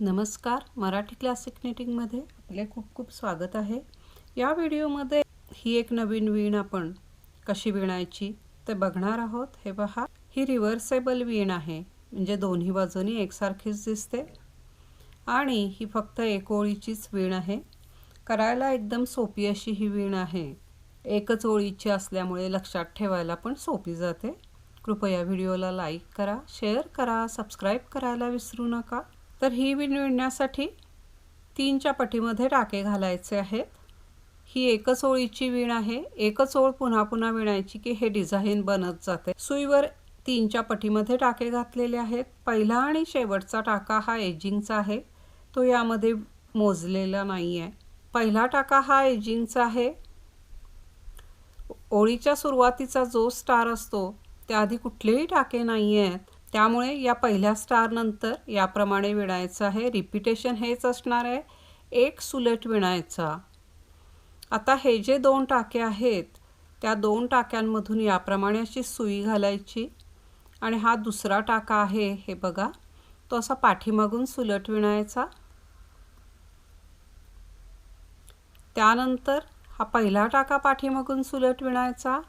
नमस्कार मराठी क्लासिक निटिंगमध्ये आपले खूप खूप स्वागत आहे. या व्हिडिओमध्ये ही एक नवीन वीण आपण कशी विणायची ते बघणार आहोत. हे पहा ही रिव्हर्सेबल वीण आहे. म्हणजे दोन्ही बाजूनी एकसारखीच दिसते. आणि ही फक्त एक ओळीचीच वीण आहे. करायला एकदम सोपी अशी ही वीण आहे. एकच ओळीची असल्यामुळे लक्षात ठेवायला पण सोपी जाते. कृपया व्हिडिओला लाईक करा शेअर करा सबस्क्राईब करायला विसरू नका. तर ही विण विणण्यासाठी तीनच्या पटीमध्ये टाके घालायचे आहेत. ही एकच ओळीची विण आहे. एकच ओळ पुन्हा पुन्हा विणायची की हे डिझाईन बनत जाते. सुईवर तीनच्या पटीमध्ये टाके घातलेले आहेत. पहिला आणि शेवटचा टाका हा एजिंगचा आहे. तो यामध्ये मोजलेला नाही आहे पहिला टाका हा एजिंगचा आहे. ओळीच्या सुरुवातीचा जो स्टार असतो त्याआधी कुठलेही टाके नाही आहेत त्यामुळे या पहिल्या स्टारनंतर याप्रमाणे विणायचं आहे. रिपिटेशन हेच असणार आहे. एक सुलट विणायचा. आता हे जे दोन टाके आहेत त्या दोन टाक्यांमधून याप्रमाणे अशी सुई घालायची. आणि हा दुसरा टाका आहे हे बघा. तो असा पाठीमागून सुलट विणायचा. त्यानंतर हा पहिला टाका पाठीमागून सुलट विणायचा.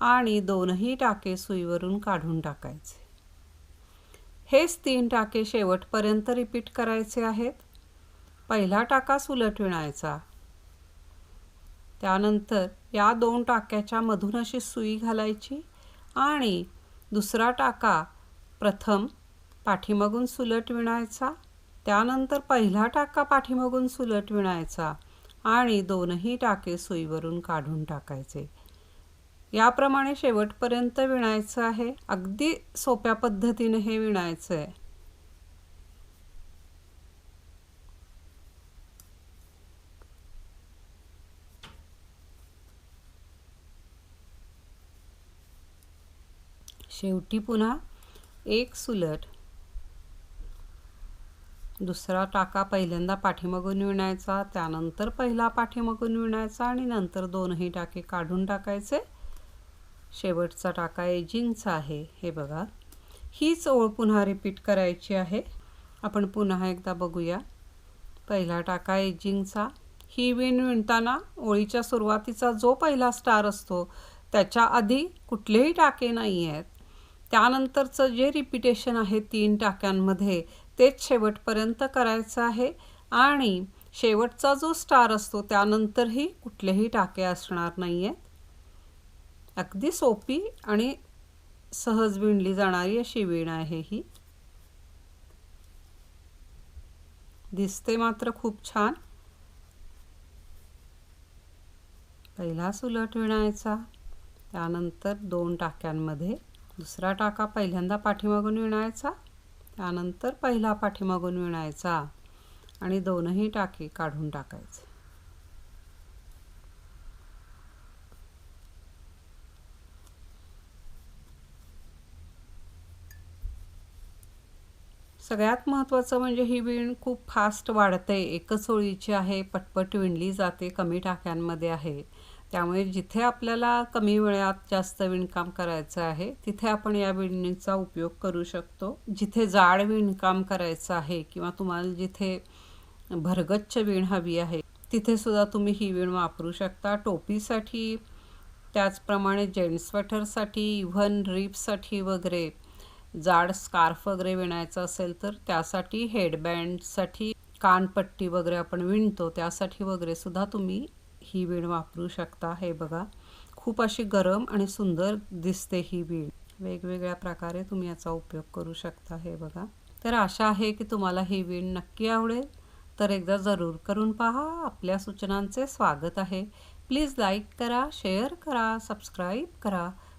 आणि दोनही टाके सुईवरून काढून टाकायचे. हेच तीन टाके शेवटपर्यंत रिपीट करायचे आहेत. पहिला टाका सुलट विणायचा. त्यानंतर या दोन टाक्याच्या मधून अशी सुई घालायची आणि दुसरा टाका प्रथम पाठीमागून सुलट विणायचा. त्यानंतर पहिला टाका पाठीमागून सुलट विणायचा आणि दोनही टाके सुईवरून काढून टाकायचे. याप्रमाणे शेवटपर्यंत विणायचं आहे. अगदी सोप्या पद्धतीने हे विणायचं आहे शेवटी पुन्हा एक सुलट. दुसरा टाका पहिल्यांदा पाठीमागून विणायचा त्यानंतर पहिला पाठीमागून विणायचा आणि नंतर दोनही टाके काढून टाकायचे. शेवटचा टाका एजिंगचा आहे हे बघा. हीच ओळ पुन्हा रिपीट करायची आहे. आपण पुन्हा एकदा बघूया. पहिला टाका एजिंगचा ही विण विणताना ओळीच्या सुरुवातीचा जो पहिला स्टार असतो त्याच्या आधी कुठलेही टाके नाही आहेत. त्यानंतरचं जे रिपिटेशन आहे तीन टाक्यांमध्ये तेच शेवटपर्यंत करायचं आहे. आणि शेवटचा जो स्टार असतो त्यानंतरही कुठलेही टाके असणार नाही आहेत अगदी सोपी आणि सहज विणली जाणारी अशी विण आहे ही. दिसते मात्र खूप छान. पहिला सुलट विणायचा त्यानंतर दोन टाक्यांमध्ये दुसरा टाका पहिल्यांदा पाठीमागून विणायचा त्यानंतर पहिला पाठीमागून विणायचा आणि दोनही टाके काढून टाकायचे. सगळ्यात महत्त्वाचं म्हणजे ही विण खूप फास्ट वाढते. एकच ओळीची आहे पटपट विणली जाते कमी टाक्यांमध्ये आहे. त्यामुळे जिथे आपल्याला कमी वेळात जास्त विणकाम करायचं आहे तिथे आपण या विणणीचा उपयोग करू शकतो. जिथे जाड विणकाम करायचं आहे किंवा तुम्हाला जिथे भरगच्च विण हवी आहे तिथे सुद्धा तुम्ही ही विण वापरू शकता. टोपीसाठी त्याचप्रमाणे जेंट्स स्वेटरसाठी इव्हन रिपसाठी वगैरे जाड स्कार्फ वगैरे विणायचं असेल तर त्यासाठी हेडबँडसाठी कानपट्टी वगैरे आपण विणतो त्यासाठी वगैरे सुद्धा तुम्ही ही विण वापरू शकता. हे बघा खूप अशी गरम आणि सुंदर दिसते ही विण. वेगवेगळ्या प्रकारे तुम्ही याचा उपयोग करू शकता. हे बघा. तर आशा आहे की तुम्हाला ही विण नक्की आवडेल. तर एकदा जरूर करून पहा. आपल्या सूचनांचे स्वागत आहे. प्लीज लाईक करा शेअर करा सबस्क्राईब करा.